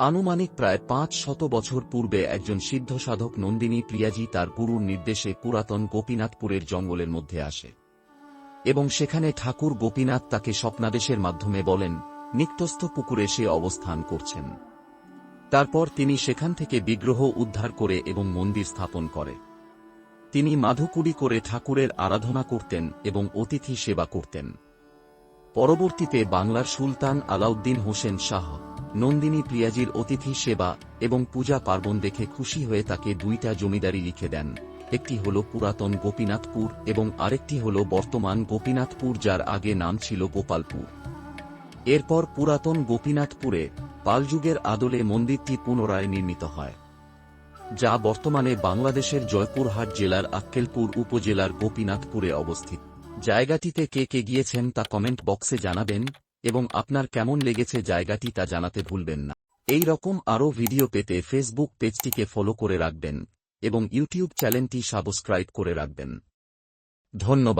আনুমানিক প্রায় পাঁচ শত বছর পূর্বে একজন সিদ্ধ সাধক নন্দিনী প্রিয়াজি তার গুরুর নির্দেশে পুরাতন গোপীনাথপুরের জঙ্গলের মধ্যে আসে। এবং সেখানে ঠাকুর গোপীনাথ তাকে স্বপ্নাদেশের মাধ্যমে বলেন, নিত্যস্থ পুকুরে সে অবস্থান করছেন। তারপর তিনি সেখান থেকে বিগ্রহ উদ্ধার করে এবং মন্দির স্থাপন করে। তিনি মাধুকুড়ি করে ঠাকুরের আরাধনা করতেন এবং অতিথি সেবা করতেন। পরবর্তীতে বাংলার সুলতান আলাউদ্দিন হোসেন শাহ নন্দিনী প্রিয়াজির অতিথি সেবা এবং পূজা পার্বণ দেখে খুশি হয়ে তাকে দুইটা জমিদারি লিখে দেন। একটি হল পুরাতন গোপীনাথপুর এবং আরেকটি হল বর্তমান গোপীনাথপুর যার আগে নাম ছিল গোপালপুর। এরপর পুরাতন গোপীনাথপুরে পালযুগের আদলে মন্দিরটি পুনরায় নির্মিত হয়, যা বর্তমানে বাংলাদেশের জয়পুরহাট জেলার আক্কেলপুর উপজেলার গোপীনাথপুরে অবস্থিত। জায়গাটিতে কে কে গিয়েছেন তা কমেন্ট বক্সে জানাবেন। এবং আপনার কেমন লেগেছে জায়গাটি তা জানাতে ভুলবেন না। এই রকম আরও ভিডিও পেতে ফেসবুক পেজটিকে ফলো করে রাখবেন এবং ইউটিউব চ্যানেলটি সাবস্ক্রাইব করে রাখবেন। ধন্যবাদ।